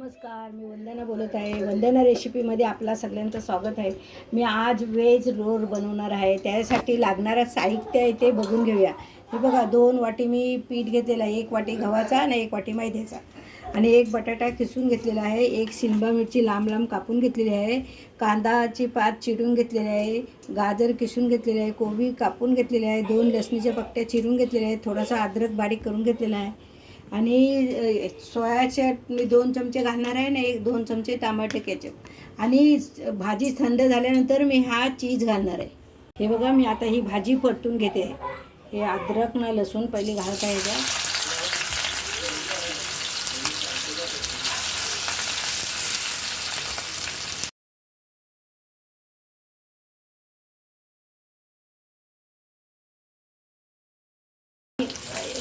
नमस्कार मी वंदना बोलत आहे. वंदना रेसिपीमध्ये आपला सगळ्यांचं स्वागत आहे. मी आज वेज रोल बनवणार आहे. त्यासाठी लागणारं साहित्य आहे ते बघून घेऊया. हे बघा दोन वाटी मी पीठ घेतलेलं आहे. एक वाटी गव्हाचा आणि एक वाटी मैद्याचा. आणि एक बटाटा किसून घेतलेला आहे. एक सिमला मिरची लांब लांब कापून घेतलेली आहे. कांदाची पात चिरून घेतलेली आहे. गाजर किसून घेतलेले आहे. कोबी कापून घेतलेली आहे. दोन लसणीच्या पट्ट्या चिरून घेतलेल्या आहेत. थोडासा अद्रक बारीक करून घेतलेला आहे. आणि अ, मी दोन चमचे घालणार आहे आणि एक दोन चमचे टमाटे केचप आणि भाजी थंड झाल्यानंतर मी हा चीज घालणार आहे. हे बघा मी आता ही भाजी परतून घेते. हे अद्रक न लसूण पहिले घालता येतं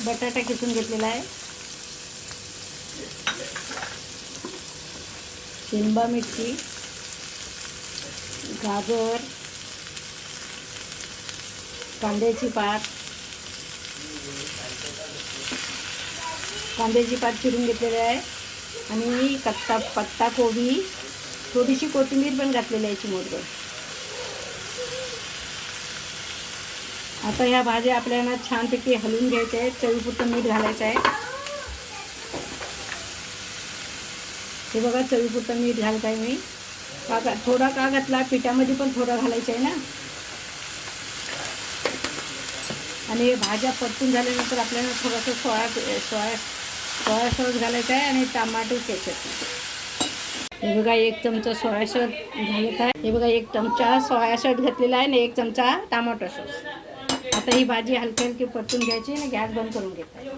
बटाटा किसून घेतलेला आहे. शिमला मिरची गाजर कांद्याची पात. कांद्याची पात चिरून घेतलेली आहे. आणि कत्ता पत्ता कोबी थोडीशी कोथिंबीर पण घातलेली आहे चिमोटभर. आता ह्या भाज्या आपल्याला छानपैकी हलवून घ्यायच्या आहेत. चवीपुरतं मीठ घालायचं आहे. हे बघा चवीपुरतं मीठ घालत आहे मी. का थोडा का घातला? पिठामध्ये पण थोडा घालायचा आहे ना? आणि हे भाज्या परतून झाल्यानंतर आपल्याला थोडंसं सोया सोया सोया सॉस घालायचं आहे आणि टमाटो केचप. हे बघा एक चमचा सोया सॉस घालत आहे. हे बघा एक चमचा सोया सॉस घातलेला आहे आणि एक चमचा टमाटो सॉस. आता ही भाजी हलकी हलकी परतून घ्यायची आणि गॅस बंद करून घेत आहे.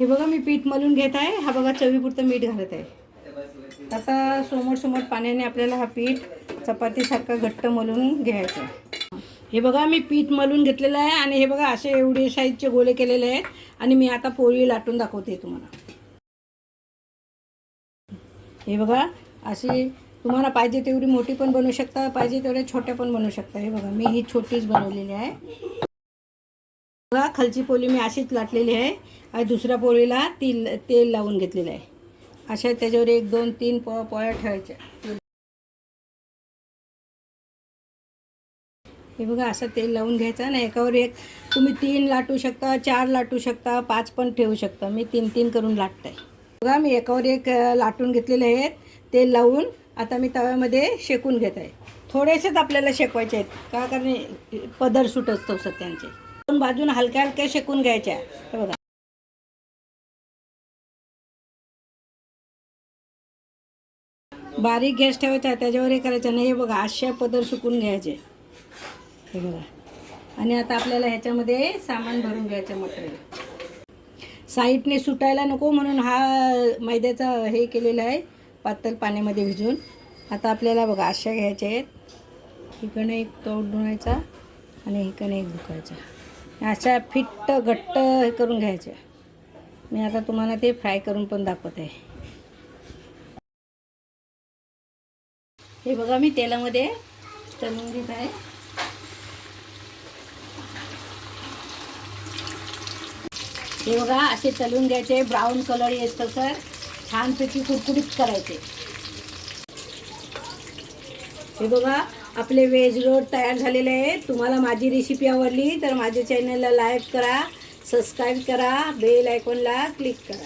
हे बघा मी पीठ मलून घेत आहे. हा बघा चवीपुरतं मीठ घालत आहे. आता समोर समोर पाण्याने आपल्याला हा पीठ चपातीसारखा घट्ट मलून घ्यायचं आहे. हे बघा मी पीठ मलून घेतलेलं आहे आणि हे बघा असे एवढे साईजचे गोळे केलेले आहेत आणि मी आता पोळी लाटून दाखवते तुम्हाला. हे बघा अशी तुम्हाला पाहिजे तेवढी मोठी पण बनवू शकता पाहिजे तेवढ्या छोट्या पण बनवू शकता. हे बघा मी ही छोटीच बनवलेली आहे. बघा खालची पोळी मी अशीच लाटलेली आहे आणि दुसऱ्या पोळीला ती तेल लावून घेतलेलं आहे. अशा त्याच्यावर एक दोन तीन पो पोळ्या ठेवायच्या. हे बघा असं तेल लावून घ्यायचं ना एकावर एक तुम्ही तीन लाटू शकता चार लाटू शकता पाच पण ठेवू शकता. मी तीन तीन करून लाटत आहे बघा मी एकावर एक लाटून घेतलेले आहेत. तेल लावून आता मी तव्यामध्ये शेकून घेत आहे थोडेसेच आपल्याला शेकवायचे आहेत. का? कारण पदर सुट असतो सत्यांचे दोन बाजून हलक्या हलक्या शेकून घ्यायच्या. बघा. बारीक गॅस ठेवायचा त्याच्यावर हे करायचं नाही हे बघा अशा पदर सुकून घ्यायचे. हे बघा. आणि आता आपल्याला ह्याच्यामध्ये सामान भरून घ्यायचं मटेरियल साईडने सुटायला नको म्हणून हा मैद्याचा हे केलेला आहे पातळ पाण्यामध्ये भिजून. आता आपल्याला बघा अशा घ्यायच्या आहेत. इकडनं एक तोड धुवायचा आणि इकडनं एक दुखायचा अशा फिट्ट घट्ट हे करून घ्यायच्या. मी आता तुम्हाला ते फ्राय करून पण दाखवत. आहे हे बघा मी तेलामध्ये तळून घेत आहे. हे बघा असे तळून घ्यायचे. ब्राऊन कलर येत सर छानपैकी कुरकुरीत करायचे. हे बघा आपले वेज रोड तयार झालेले आहे तुम्हाला माझी रेसिपी आवडली तर माझ्या चॅनलला लाईक करा सबस्क्राईब करा बेल आयकॉनला क्लिक करा.